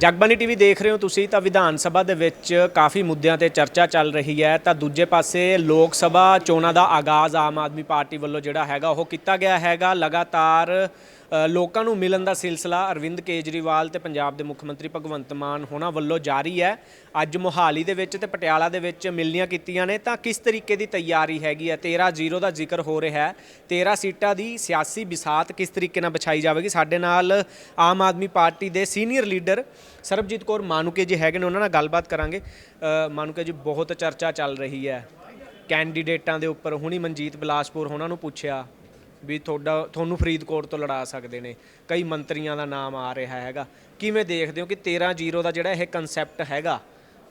Jagbani TV ਦੇਖ ਰਹੇ ਹੋ ਤੁਸੀਂ ਤਾਂ ਵਿਧਾਨ ਸਭਾ ਦੇ ਵਿੱਚ ਕਾਫੀ ਮੁੱਦਿਆਂ ਤੇ ਚਰਚਾ ਚੱਲ ਰਹੀ ਹੈ। ਤਾਂ ਦੂਜੇ ਪਾਸੇ ਲੋਕ ਸਭਾ ਚੋਣਾਂ ਦਾ ਆਗਾਜ਼ ਆਮ ਆਦਮੀ ਪਾਰਟੀ ਵੱਲੋਂ ਜਿਹੜਾ ਹੈਗਾ ਉਹ ਕੀਤਾ ਗਿਆ ਹੈਗਾ। ਲਗਾਤਾਰ ਲੋਕਾਂ ਨੂੰ ਮਿਲਣ ਦਾ ਸਿਲਸਿਲਾ ਅਰਵਿੰਦ ਕੇਜਰੀਵਾਲ ਤੇ ਪੰਜਾਬ ਦੇ ਮੁੱਖ ਮੰਤਰੀ ਭਗਵੰਤ ਮਾਨ ਹੋਣਾ ਵੱਲੋਂ ਜਾਰੀ ਹੈ। ਅੱਜ ਮੋਹਾਲੀ ਦੇ ਵਿੱਚ ਤੇ ਪਟਿਆਲਾ ਦੇ ਵਿੱਚ ਮਿਲਣੀਆਂ ਕੀਤੀਆਂ ਨੇ, ਤਾਂ ਕਿਸ ਤਰੀਕੇ ਦੀ ਤਿਆਰੀ ਹੈਗੀ ਹੈ? 13 ਜ਼ੀਰੋ ਦਾ ਜ਼ਿਕਰ ਹੋ ਰਿਹਾ ਹੈ। 13 ਸੀਟਾਂ ਦੀ ਸਿਆਸੀ ਵਿਸਾਤ ਕਿਸ ਤਰੀਕੇ ਨਾਲ ਵਿਛਾਈ ਜਾਵੇਗੀ? ਸਾਡੇ ਨਾਲ ਆਮ ਆਦਮੀ ਪਾਰਟੀ ਦੇ ਸੀਨੀਅਰ ਲੀਡਰ ਸਰਬਜੀਤ ਕੌਰ ਮਾਨੂਕੇ ਜੀ ਹੈਗੇ ਨੇ, ਉਹਨਾਂ ਨਾਲ ਗੱਲਬਾਤ ਕਰਾਂਗੇ। ਮਾਨੂਕੇ ਜੀ, ਬਹੁਤ ਚਰਚਾ ਚੱਲ ਰਹੀ ਹੈ। ਕੈਂਡੀਡੇਟਾਂ ਦੇ ਉੱਪਰ ਹੁਣੀ ਮਨਜੀਤ ਬਿਲਾਸਪੁਰ ਉਹਨਾਂ ਨੂੰ ਪੁੱਛਿਆ। ਵੀ ਤੁਹਾਡਾ ਤੁਹਾਨੂੰ ਫਰੀਦਕੋਟ ਤੋਂ ਲੜਾ ਸਕਦੇ ਨੇ। ਕਈ ਮੰਤਰੀਆਂ ਦਾ ਨਾਮ ਆ ਰਿਹਾ ਹੈਗਾ। ਕਿਵੇਂ ਦੇਖਦੇ ਹੋ ਕਿ 13 ਜ਼ੀਰੋ ਦਾ ਜਿਹੜਾ ਇਹ ਕਨਸੈਪਟ ਹੈਗਾ,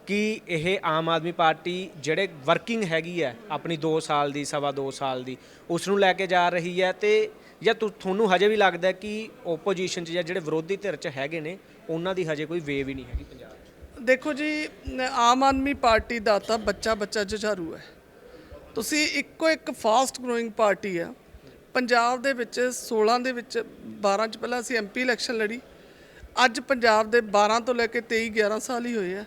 ਕਿ ਇਹ ਆਮ ਆਦਮੀ ਪਾਰਟੀ ਜਿਹੜੇ ਵਰਕਿੰਗ ਹੈਗੀ ਹੈ, ਆਪਣੀ 2 ਸਾਲ ਦੀ, ਸਵਾ 2 ਸਾਲ ਦੀ ਉਸ ਨੂੰ ਲੈ ਕੇ ਜਾ ਰਹੀ ਹੈ ਤੇ ਜਾਂ ਤੁਹਾਨੂੰ ਹਜੇ ਵੀ ਲੱਗਦਾ ਕਿ ਓਪੋਜੀਸ਼ਨ 'ਚ ਜਾਂ ਜਿਹੜੇ ਵਿਰੋਧੀ ਧਿਰ 'ਚ ਹੈਗੇ ਨੇ, ਉਹਨਾਂ ਦੀ ਹਜੇ ਕੋਈ ਵੇਵ ਹੀ ਨਹੀਂ ਹੈਗੀ ਪੰਜਾਬ 'ਚ? ਦੇਖੋ ਜੀ ਆਮ ਆਦਮੀ ਪਾਰਟੀ ਦਾ ਤਾਂ ਬੱਚਾ ਬੱਚਾ ਜੁਝਾਰੂ ਹੈ। ਤੁਸੀਂ ਇੱਕੋ ਇੱਕ ਫਾਸਟ ਗਰੋਇੰਗ ਪਾਰਟੀ ਆ ਪੰਜਾਬ ਦੇ ਵਿੱਚ 16 ਦੇ ਵਿੱਚ 12 ਚ ਪਹਿਲਾਂ ਅਸੀਂ ਐਮਪੀ ਇਲੈਕਸ਼ਨ ਲੜੀ। ਅੱਜ ਪੰਜਾਬ ਦੇ 12 ਤੋਂ ਲੈ ਕੇ 23 11 ਸਾਲ ਹੀ ਹੋਏ ਆ।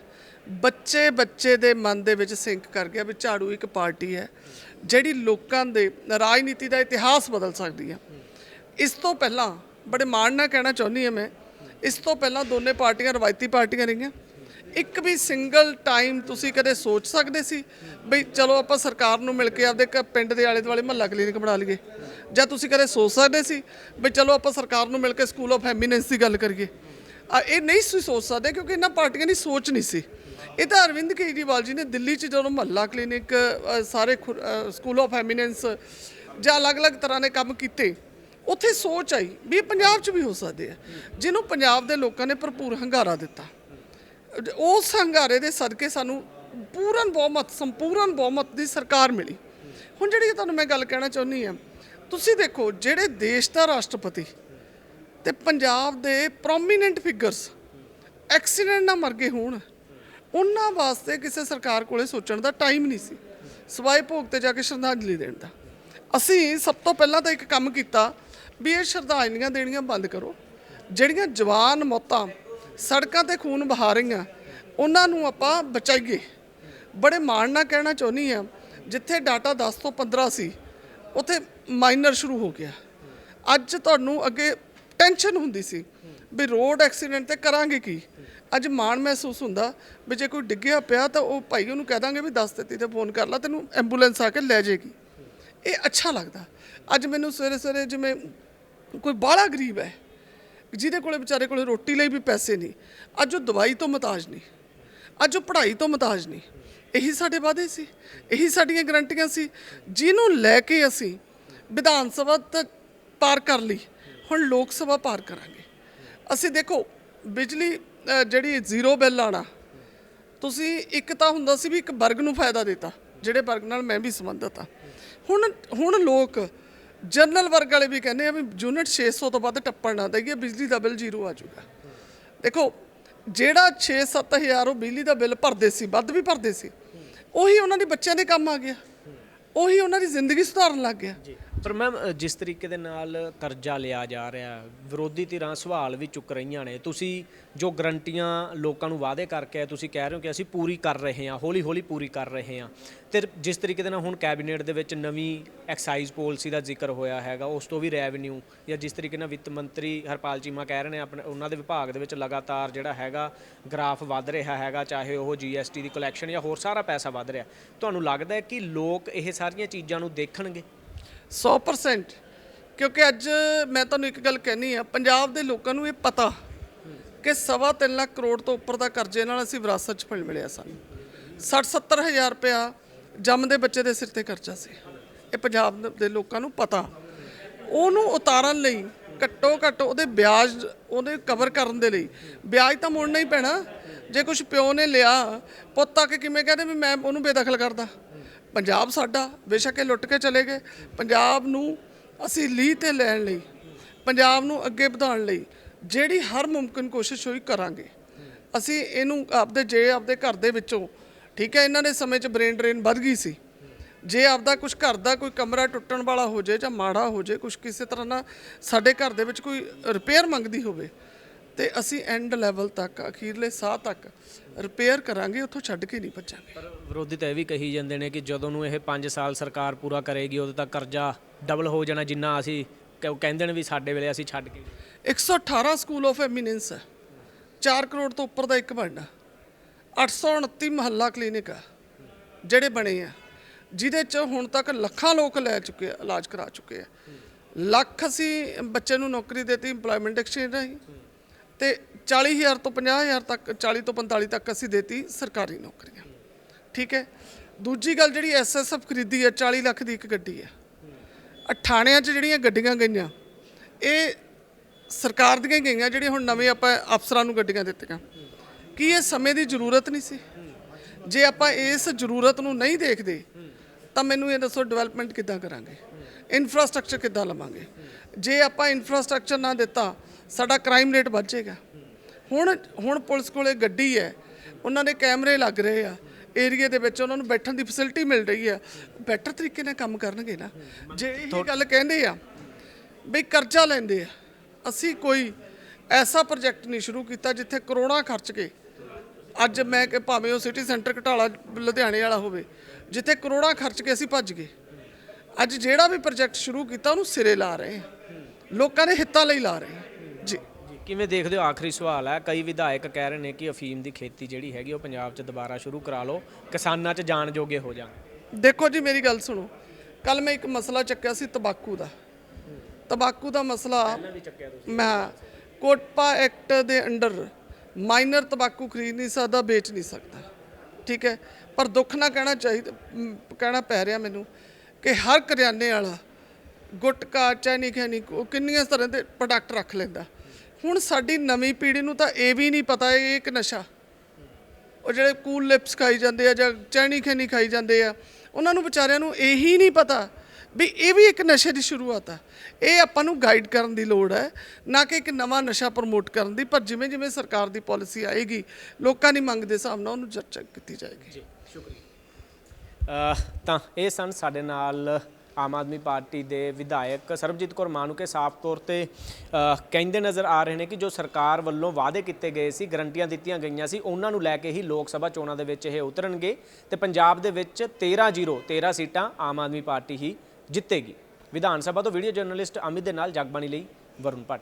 ਬੱਚੇ ਬੱਚੇ ਦੇ ਮਨ ਦੇ ਵਿੱਚ ਸਿੰਕ ਕਰ ਗਿਆ ਵੀ ਝਾੜੂ ਇੱਕ ਪਾਰਟੀ ਹੈ, ਜਿਹੜੀ ਲੋਕਾਂ ਦੇ ਰਾਜਨੀਤੀ ਦਾ ਇਤਿਹਾਸ ਬਦਲ ਸਕਦੀ ਹੈ। ਇਸ ਤੋਂ ਪਹਿਲਾਂ, ਬੜੇ ਮਾਣ ਨਾਲ ਕਹਿਣਾ ਚਾਹੁੰਦੀ ਹਾਂ ਮੈਂ, ਇਸ ਤੋਂ ਪਹਿਲਾਂ ਦੋਨੇ ਪਾਰਟੀਆਂ ਰਵਾਇਤੀ ਪਾਰਟੀਆਂ ਰਹੀਆਂ। ਇੱਕ ਵੀ ਸਿੰਗਲ ਟਾਈਮ ਤੁਸੀਂ ਕਦੇ ਸੋਚ ਸਕਦੇ ਸੀ? ਬਈ ਚਲੋ ਆਪਾਂ ਸਰਕਾਰ ਨੂੰ ਮਿਲ ਕੇ ਆਪਦੇ ਕ- ਪਿੰਡ ਦੇ ਆਲੇ ਦੁਆਲੇ ਮਹੱਲਾ ਕਲੀਨਿਕ ਬਣਾ ਲਈਏ। ਜਾਂ ਤੁਸੀਂ ਕਦੇ ਸੋਚ ਸਕਦੇ ਸੀ ਬਈ ਚਲੋ ਆਪਾਂ ਸਰਕਾਰ ਨੂੰ ਮਿਲ ਕੇ ਸਕੂਲ ਆਫ ਐਮੀਨੈਂਸ ਦੀ ਗੱਲ ਕਰੀਏ? ਇਹ ਨਹੀਂ ਸੀ ਸੋਚ ਸਕਦੇ ਕਿਉਂਕਿ ਇਹਨਾਂ ਪਾਰਟੀਆਂ ਦੀ ਸੋਚ ਨਹੀਂ ਸੀ। ਇਹ ਤਾਂ ਅਰਵਿੰਦ ਕੇਜਰੀਵਾਲ ਜੀ ਨੇ ਦਿੱਲੀ 'ਚ ਜਦੋਂ ਮਹੱਲਾ ਕਲੀਨਿਕ ਅ, ਸਾਰੇ ਸਕੂਲ ਆਫ ਐਮੀਨੈਂਸ ਜਾਂ ਅਲੱਗ-ਅਲੱਗ ਤਰ੍ਹਾਂ ਦੇ ਕੰਮ ਕੀਤੇ ਉੱਥੇ ਸੋਚ ਆਈ ਵੀ ਇਹ ਪੰਜਾਬ 'ਚ ਵੀ ਹੋ ਸਕਦੇ ਆ। ਜਿਹਨੂੰ ਪੰਜਾਬ ਦੇ ਲੋਕਾਂ ਨੇ ਭਰਪੂਰ ਹੰਗਾਰਾ ਦਿੱਤਾ। ਉਸ ਹੰਗਾਰੇ ਦੇ ਸਦਕੇ ਸਾਨੂੰ ਪੂਰਨ ਬਹੁਮਤ, ਸੰਪੂਰਨ ਬਹੁਮਤ ਦੀ ਸਰਕਾਰ ਮਿਲੀ। ਹੁਣ ਜਿਹੜੀ ਤੁਹਾਨੂੰ ਮੈਂ ਗੱਲ ਕਹਿਣਾ ਚਾਹੁੰਦੀ ਹਾਂ, ਤੁਸੀਂ ਦੇਖੋ ਜਿਹੜੇ ਦੇਸ਼ ਦਾ ਰਾਸ਼ਟਰਪਤੀ ਤੇ ਪੰਜਾਬ ਦੇ ਪ੍ਰੋਮੀਨੈਂਟ ਫਿਗਰਸ ਐਕਸੀਡੈਂਟ ਨਾਲ ਮਰ ਗਏ ਹੋਣ, ਉਹਨਾਂ ਵਾਸਤੇ ਕਿਸੇ ਸਰਕਾਰ ਕੋਲੇ ਸੋਚਣ ਦਾ ਟਾਈਮ ਨਹੀਂ ਸੀ। ਸਵਾਏ ਭੋਗ ਤੇ ਜਾ ਕੇ ਸ਼ਰਧਾਂਜਲੀ ਦੇਣ ਦਾ। ਅਸੀਂ ਸਭ ਤੋਂ ਪਹਿਲਾਂ ਤਾਂ ਇੱਕ ਕੰਮ ਕੀਤਾ ਵੀ ਇਹ ਸ਼ਰਧਾਂਜਲੀਆਂ ਦੇਣੀਆਂ ਬੰਦ ਕਰੋ। ਜਿਹੜੀਆਂ ਜਵਾਨ ਮੌਤਾਂ ਸੜਕਾਂ ਤੇ ਖੂਨ ਬਹਾ ਰਹੀਆਂ। ਉਹਨਾਂ ਨੂੰ ਆਪਾਂ ਬਚਾਈਏ। ਬੜੇ ਮਾਣ ਨਾਲ ਕਹਿਣਾ ਚਾਹੁੰਦੀ ਆ ਜਿੱਥੇ ਡਾਟਾ 10 ਤੋਂ 15 ਸੀ, ਉੱਥੇ ਮਾਈਨਰ ਸ਼ੁਰੂ ਹੋ ਗਿਆ। ਅੱਜ ਤੁਹਾਨੂੰ ਅੱਗੇ ਟੈਨਸ਼ਨ ਹੁੰਦੀ ਸੀ ਵੀ ਰੋਡ ਐਕਸੀਡੈਂਟ ਤੇ ਕਰਾਂਗੇ ਕੀ? ਅੱਜ ਮਾਣ ਮਹਿਸੂਸ ਹੁੰਦਾ ਵੀ ਜੇ ਕੋਈ ਡਿੱਗਿਆ ਪਿਆ ਤਾਂ ਉਹ ਭਾਈ ਉਹਨੂੰ ਕਹਿ ਦਾਂਗੇ ਵੀ 10 ਤੇ ਤੇ ਫੋਨ ਕਰ ਲਾ, ਤੈਨੂੰ ਐਂਬੂਲੈਂਸ ਆ ਕੇ ਲੈ ਜਾਏਗੀ। ਇਹ ਅੱਛਾ ਲੱਗਦਾ। ਅੱਜ ਮੈਨੂੰ ਸਵੇਰੇ ਸਵੇਰੇ ਜਿਵੇਂ ਕੋਈ ਬਾਹਲਾ ਗਰੀਬ ਹੈ ਜਿਹਦੇ ਕੋਲੇ ਵਿਚਾਰੇ ਕੋਲੇ ਰੋਟੀ ਲਈ ਵੀ ਪੈਸੇ ਨਹੀਂ, ਅੱਜ ਉਹ ਦਵਾਈ ਤੋਂ ਮਤਾਜ ਨਹੀਂ, ਅੱਜ ਉਹ ਪੜ੍ਹਾਈ ਤੋਂ ਮਤਾਜ ਨਹੀਂ, ਇਹੀ ਸਾਡੇ ਵਾਅਦੇ ਸੀ, ਇਹੀ ਸਾਡੀਆਂ ਗਰੰਟੀਆਂ ਸੀ, ਜਿਹਨੂੰ ਲੈ ਕੇ ਅਸੀਂ ਵਿਧਾਨ ਸਭਾ ਤਾਂ ਪਾਰ ਕਰ ਲਈ, ਹੁਣ ਲੋਕ ਸਭਾ ਪਾਰ ਕਰਾਂਗੇ। ਅਸੀਂ ਦੇਖੋ, ਬਿਜਲੀ ਜਿਹੜੀ ਜ਼ੀਰੋ ਬਿੱਲ ਆਣਾ, ਤੁਸੀਂ ਇੱਕ ਤਾਂ ਹੁੰਦਾ ਸੀ ਵੀ ਇੱਕ ਵਰਗ ਨੂੰ ਫਾਇਦਾ ਦਿੱਤਾ, ਜਿਹੜੇ ਵਰਗ ਨਾਲ ਮੈਂ ਵੀ ਸੰਬੰਧਿਤ ਆ ਹੁਣ ਹੁਣ ਲੋਕ ਜਨਰਲ ਵਰਗ ਵਾਲੇ ਵੀ ਕਹਿੰਦੇ ਆ ਵੀ ਯੂਨਿਟ 600 ਤੋਂ ਵੱਧ ਟੱਪਣ ਨਾ ਦਈਏ, ਬਿਜਲੀ ਦਾ ਬਿੱਲ ਜ਼ੀਰੋ ਆ ਜਾਊਗਾ। ਦੇਖੋ, ਜਿਹੜਾ 6-7000 ਉਹ ਬਿਜਲੀ ਦਾ ਬਿੱਲ ਭਰਦੇ ਸੀ, ਵੱਧ ਵੀ ਭਰਦੇ ਸੀ, ਉਹੀ ਉਹਨਾਂ ਦੇ ਬੱਚਿਆਂ ਦੇ ਕੰਮ ਆ ਗਿਆ। ਉਹੀ ਉਹਨਾਂ ਦੀ ਜ਼ਿੰਦਗੀ ਸੁਧਾਰਨ ਲੱਗ ਗਿਆ। ਪਰ ਮੈਮ ਜਿਸ ਤਰੀਕੇ ਦੇ ਨਾਲ ਕਰਜ਼ਾ ਲਿਆ ਜਾ ਰਿਹਾ ਵਿਰੋਧੀ ਧਿਰਾਂ ਸਵਾਲ ਵੀ ਚੁੱਕ ਰਹੀਆਂ ਨੇ। ਤੁਸੀਂ ਜੋ ਗਰੰਟੀਆਂ ਲੋਕਾਂ ਨੂੰ ਵਾਅਦੇ ਕਰਕੇ ਆਏ, ਤੁਸੀਂ ਕਹਿ ਰਹੇ ਹੋ ਕਿ ਅਸੀਂ ਪੂਰੀ ਕਰ ਰਹੇ ਹਾਂ ਹੌਲੀ ਹੌਲੀ ਪੂਰੀ ਕਰ ਰਹੇ ਹਾਂ। ਤੇ ਜਿਸ ਤਰੀਕੇ ਦੇ ਨਾਲ ਹੁਣ ਕੈਬਨਿਟ ਦੇ ਵਿੱਚ ਨਵੀਂ ਐਕਸਾਈਜ਼ ਪਾਲਿਸੀ ਦਾ ਜ਼ਿਕਰ ਹੋਇਆ ਹੈਗਾ ਉਸ ਤੋਂ ਵੀ ਰੈਵਨਿਊ ਜਾਂ ਜਿਸ ਤਰੀਕੇ ਨਾਲ ਵਿੱਤ ਮੰਤਰੀ ਹਰਪਾਲ ਚੀਮਾ ਕਹਿ ਰਹੇ ਨੇ ਆਪਣੇ ਉਹਨਾਂ ਦੇ ਵਿਭਾਗ ਦੇ ਵਿੱਚ ਲਗਾਤਾਰ ਜਿਹੜਾ ਹੈਗਾ ਗ੍ਰਾਫ ਵੱਧ ਰਿਹਾ ਹੈਗਾ ਚਾਹੇ ਉਹ ਜੀਐਸਟੀ ਦੀ ਕਲੈਕਸ਼ਨ ਜਾਂ ਹੋਰ ਸਾਰਾ ਪੈਸਾ ਵੱਧ ਰਿਹਾ। ਤੁਹਾਨੂੰ ਲੱਗਦਾ ਹੈ ਕਿ ਲੋਕ ਇਹ ਸਾਰੀਆਂ ਚੀਜ਼ਾਂ ਨੂੰ ਦੇਖਣਗੇ? 100% ਕਿਉਂਕਿ ਅੱਜ ਮੈਂ ਤੁਹਾਨੂੰ ਇੱਕ ਗੱਲ ਕਹਿਣੀ ਆ, ਪੰਜਾਬ ਦੇ ਲੋਕਾਂ ਨੂੰ ਇਹ ਪਤਾ ਕਿ ਸਵਾ ਤਿੰਨ ਲੱਖ ਕਰੋੜ ਤੋਂ ਉੱਪਰ ਦਾ ਕਰਜ਼ੇ ਨਾਲ ਅਸੀਂ ਵਿਰਾਸਤ 'ਚ ਮਿਲ ਮਿਲਿਆ ਸਾਨੂੰ। 60 70 ਹਜ਼ਾਰ ਰੁਪਇਆ ਜੰਮਦੇ ਬੱਚੇ ਦੇ ਸਿਰ ਤੇ ਕਰਜ਼ਾ ਸੀ। ਇਹ ਪੰਜਾਬ ਦੇ ਲੋਕਾਂ ਨੂੰ ਪਤਾ। ਉਹਨੂੰ ਉਤਾਰਨ ਲਈ ਘੱਟੋ ਘੱਟ ਉਹਦੇ ਵਿਆਜ ਉਹਦੇ ਕਵਰ ਕਰਨ ਦੇ ਲਈ, ਵਿਆਜ ਤਾਂ ਮੋੜਨਾ ਹੀ ਪੈਣਾ। ਜੇ ਕੁਝ ਪਿਓ ਨੇ ਲਿਆ, ਪੁੱਤ ਆ ਕੇ ਕਿਵੇਂ ਕਹਦੇ ਵੀ ਮੈਂ ਉਹਨੂੰ ਬੇਦਖਲ ਕਰਦਾ? ਪੰਜਾਬ ਸਾਡਾ ਬੇਸ਼ੱਕ ਇਹ ਲੁੱਟ ਕੇ ਚਲੇ ਗਏ। ਪੰਜਾਬ ਨੂੰ ਅਸੀਂ ਲੀਹ ਤੇ ਲੈਣ ਲਈ, ਪੰਜਾਬ ਨੂੰ ਅੱਗੇ ਵਧਾਉਣ ਲਈ ਜਿਹੜੀ ਹਰ ਮੁਮਕਿਨ ਕੋਸ਼ਿਸ਼ ਹੋਈ ਕਰਾਂਗੇ। ਅਸੀਂ ਇਹਨੂੰ ਆਪਦੇ ਜੇ ਆਪਦੇ ਘਰ ਦੇ ਵਿੱਚੋਂ, ਠੀਕ ਹੈ, ਇਹਨਾਂ ਦੇ ਸਮੇਂ 'ਚ ਬ੍ਰੇਨ ਡਰੇਨ ਵੱਧ ਗਈ ਸੀ। ਜੇ ਆਪਦਾ ਕੁਝ ਘਰ ਦਾ ਕੋਈ ਕਮਰਾ ਟੁੱਟਣ ਵਾਲਾ ਹੋ ਜੇ ਜਾਂ ਮਾੜਾ ਹੋ ਜੇ ਕੁਝ ਕਿਸੇ ਤਰ੍ਹਾਂ ਨਾਲ ਸਾਡੇ ਘਰ ਦੇ ਵਿੱਚ ਕੋਈ ਰਿਪੇਅਰ ਮੰਗਦੀ ਹੋਵੇ ਤੇ ਅਸੀਂ ਐਂਡ ਲੈਵਲ ਤੱਕ ਅਖੀਰਲੇ ਸਾਹ ਤੱਕ ਰਿਪੇਅਰ ਕਰਾਂਗੇ ਉੱਥੋਂ ਛੱਡ ਕੇ ਨਹੀਂ ਭੱਜਾਂਗੇ। ਪਰ ਵਿਰੋਧੀ ਤਾਂ ਇਹ ਵੀ ਕਹੀ ਜਾਂਦੇ ਨੇ ਕਿ ਜਦੋਂ ਨੂੰ ਇਹ 5 ਸਾਲ ਸਰਕਾਰ ਪੂਰਾ ਕਰੇਗੀ ਉਦੋਂ ਤੱਕ ਕਰਜ਼ਾ ਡਬਲ ਹੋ ਜਾਣਾ ਜਿੰਨਾ ਅਸੀਂ ਕ- ਕਹਿੰਦੇ ਨੇ ਵੀ ਸਾਡੇ ਵੇਲੇ ਅਸੀਂ ਛੱਡ ਕੇ। 118 ਸਕੂਲ ਆਫ ਐਮੀਨੈਂਸ ਹੈ। 4 ਕਰੋੜ ਤੋਂ ਉੱਪਰ ਦਾ ਇੱਕ ਬਣਨਾ। 829 ਮਹੱਲਾ ਕਲੀਨਿਕ ਆ ਜਿਹੜੇ ਬਣੇ ਆ ਜਿਹਦੇ ਚ ਹੁਣ ਤੱਕ ਲੱਖਾਂ ਲੋਕ ਲੈ ਚੁੱਕੇ ਆ ਇਲਾਜ ਕਰਾ ਚੁੱਕੇ ਆ। ਲੱਖ ਅਸੀਂ ਬੱਚੇ ਨੂੰ ਨੌਕਰੀ ਦਿੱਤੀ EMPLOYMENT ਐਕਸਚੇਂਜ ਰਾਹੀਂ। ਤੇ 40000 ਤੋਂ 50000 ਤੱਕ 40 ਤੋਂ 45 ਤੱਕ ਅਸੀਂ ਦੇਤੀ ਸਰਕਾਰੀ ਨੌਕਰੀਆਂ। ਠੀਕ ਹੈ? ਦੂਜੀ ਗੱਲ ਜਿਹੜੀ ਐਸਐਸਐਫ ਖਰੀਦੀ ਹੈ 40 ਲੱਖ ਦੀ ਇੱਕ ਗੱਡੀ ਹੈ। ਅਠਾਣਿਆਂ 'ਚ ਜਿਹੜੀਆਂ ਗੱਡੀਆਂ ਗਈਆਂ, ਇਹ ਸਰਕਾਰ ਦੀਆਂ ਗਈਆਂ ਜਿਹੜੀਆਂ ਹੁਣ ਨਵੇਂ ਆਪਾਂ ਅਫਸਰਾਂ ਨੂੰ ਗੱਡੀਆਂ ਦਿੱਤੀਆਂ। ਕੀ ਇਹ ਸਮੇਂ ਦੀ ਜ਼ਰੂਰਤ ਨਹੀਂ ਸੀ? ਜੇ ਆਪਾਂ ਇਸ ਜ਼ਰੂਰਤ ਨੂੰ ਨਹੀਂ ਦੇਖਦੇ, ਤਾਂ ਮੈਨੂੰ ਇਹ ਦੱਸੋ ਡਿਵੈਲਪਮੈਂਟ ਕਿੱਦਾਂ ਕਰਾਂਗੇ? ਇਨਫਰਾਸਟ੍ਰਕਚਰ ਕਿੱਦਾਂ ਲਵਾਂਗੇ? ਜੇ ਆਪਾਂ ਇਨਫਰਾਸਟ੍ਰਕਚਰ ਨਾ ਦਿੱਤਾ ਸਾਡਾ ਕ੍ਰਾਈਮ ਰੇਟ ਵੱਧ ਜਾਏਗਾ। ਹੁਣ ਹੁਣ ਪੁਲਿਸ ਕੋਲੇ ਗੱਡੀ ਹੈ ਉਹਨਾਂ ਦੇ ਕੈਮਰੇ ਲੱਗ ਰਹੇ ਆ ਏਰੀਆ ਦੇ ਵਿੱਚ ਉਹਨਾਂ ਨੂੰ ਬੈਠਣ ਦੀ ਫੈਸਿਲਿਟੀ ਮਿਲ ਰਹੀ ਆ। ਬੈਟਰ ਤਰੀਕੇ ਨਾਲ ਕੰਮ ਕਰਨਗੇ ਨਾ। ਜੇ ਇਹ ਗੱਲ ਕਹਿੰਦੇ ਆ ਬਈ ਕਰਜ਼ਾ ਲੈਂਦੇ ਆ ਅਸੀਂ ਕੋਈ ਐਸਾ ਪ੍ਰੋਜੈਕਟ ਨਹੀਂ ਸ਼ੁਰੂ ਕੀਤਾ ਜਿੱਥੇ ਕਰੋੜਾਂ ਖਰਚ ਕੇ ਅੱਜ ਮੈਂ ਕਿ ਭਾਵੇਂ ਉਹ ਸਿਟੀ ਸੈਂਟਰ ਘਟਾਲਾ ਲੁਧਿਆਣੇ ਵਾਲਾ ਹੋਵੇ ਜਿੱਥੇ ਕਰੋੜਾਂ ਖਰਚ ਕੇ ਅਸੀਂ ਭੱਜ ਗਏ। ਅੱਜ ਜਿਹੜਾ ਵੀ ਪ੍ਰੋਜੈਕਟ ਸ਼ੁਰੂ ਕੀਤਾ ਉਹਨੂੰ ਸਿਰੇ ਲਾ ਰਹੇ ਲੋਕਾਂ ਦੇ ਹਿੱਤਾਂ ਲਈ ਲਾ ਰਹੇ ਕਿਵੇਂ ਦੇਖਦੇ ਹੋ? ਆਖਰੀ ਸਵਾਲ ਹੈ। ਕਈ ਵਿਧਾਇਕ ਕਹਿ ਰਹੇ ਨੇ ਕਿ ਅਫੀਮ ਦੀ ਖੇਤੀ ਜਿਹੜੀ ਹੈਗੀ ਉਹ ਪੰਜਾਬ 'ਚ ਦੁਬਾਰਾ ਸ਼ੁਰੂ ਕਰਾ ਲਓ। ਕਿਸਾਨਾਂ 'ਚ ਜਾਣ ਜੋਗੇ ਹੋ ਜਾਣ। ਦੇਖੋ ਜੀ ਮੇਰੀ ਗੱਲ ਸੁਣੋ। ਕੱਲ ਮੈਂ ਇੱਕ ਮਸਲਾ ਚੱਕਿਆ ਸੀ ਤਬਾਕੂ ਦਾ। ਤਬਾਕੂ ਦਾ ਮਸਲਾ ਮੈਂ ਕੋਟਪਾ ਐਕਟ ਦੇ ਅੰਡਰ ਮਾਈਨਰ ਤਬਾਕੂ ਖਰੀਦ ਨਹੀਂ ਸਕਦਾ ਵੇਚ ਨਹੀਂ ਸਕਦਾ। ਠੀਕ ਹੈ? ਪਰ ਦੁੱਖ ਨਾ ਕਹਿਣਾ ਚਾਹੀਦਾ ਮ, ਕਹਿਣਾ ਪੈ ਰਿਹਾ ਮੈਨੂੰ ਕਿ ਹਰ ਕਰਿਆਨੇ ਵਾਲਾ ਗੁਟਕਾ ਚੈਨੀ ਖੈਨੀ ਉਹ ਕਿੰਨੀਆਂ ਤਰ੍ਹਾਂ ਦੇ ਪ੍ਰੋਡਕਟ ਰੱਖ ਲੈਂਦਾ। ਹੁਣ ਸਾਡੀ ਨਵੀਂ ਪੀੜ੍ਹੀ ਨੂੰ ਤਾਂ ਇਹ ਵੀ ਨਹੀਂ ਪਤਾ, ਇਹ ਇੱਕ ਨਸ਼ਾ। ਉਹ ਜਿਹੜੇ ਕੂਲ ਲਿਪਸ ਖਾਈ ਜਾਂਦੇ ਆ ਜਾਂ ਚੈਨੀ ਖੈਨੀ ਖਾਈ ਜਾਂਦੇ ਆ, ਉਹਨਾਂ ਨੂੰ ਵਿਚਾਰਿਆਂ ਨੂੰ ਇਹੀ ਨਹੀਂ ਪਤਾ ਵੀ ਇਹ ਵੀ ਇੱਕ ਨਸ਼ੇ ਦੀ ਸ਼ੁਰੂਆਤ ਆ। ਇਹ ਆਪਾਂ ਨੂੰ ਗਾਈਡ ਕਰਨ ਦੀ ਲੋੜ ਹੈ, ਨਾ ਕਿ ਇੱਕ ਨਵਾਂ ਨਸ਼ਾ ਪ੍ਰਮੋਟ ਕਰਨ ਦੀ, ਪਰ ਜਿਵੇਂ ਜਿਵੇਂ ਸਰਕਾਰ ਦੀ ਪਾਲਿਸੀ ਆਏਗੀ, ਲੋਕਾਂ ਦੀ ਮੰਗ ਦੇ ਹਿਸਾਬ ਨਾਲ ਉਹਨੂੰ ਚਰਚਾ ਕੀਤੀ ਜਾਏਗੀ। ਅਹ ਤਾਂ ਇਹ ਸਨ ਸਾਡੇ ਨਾਲ ਆਮ ਆਦਮੀ ਪਾਰਟੀ ਦੇ ਵਿਧਾਇਕ ਸਰਬਜੀਤ ਕੌਰ ਮਾਨੂਕੇ ਸਾਫ਼ ਤੌਰ ਤੇ ਕਹਿੰਦੇ ਨਜ਼ਰ ਆ ਰਹੇ ਨੇ ਕਿ ਜੋ ਸਰਕਾਰ ਵੱਲੋਂ ਵਾਅਦੇ ਕੀਤੇ ਗਏ ਸੀ, ਗਰੰਟੀਆਂ ਦਿੱਤੀਆਂ ਗਈਆਂ ਸੀ, ਉਹਨਾਂ ਨੂੰ ਲੈ ਕੇ ਹੀ ਲੋਕ ਸਭਾ ਚੋਣਾਂ ਦੇ ਵਿੱਚ ਇਹ ਉਤਰਨਗੇ ਤੇ ਪੰਜਾਬ ਦੇ ਵਿੱਚ 13-0 13 ਸੀਟਾਂ ਆਮ ਆਦਮੀ ਪਾਰਟੀ ਹੀ ਜਿੱਤੇਗੀ। ਵਿਧਾਨ ਸਭਾ ਤੋਂ ਵੀਡੀਓ ਜਰਨਲਿਸਟ ਅਮਿਤ ਦੇ ਨਾਲ ਜਗਬਾਣੀ ਲਈ ਵਰੁਣ ਭੱਟ।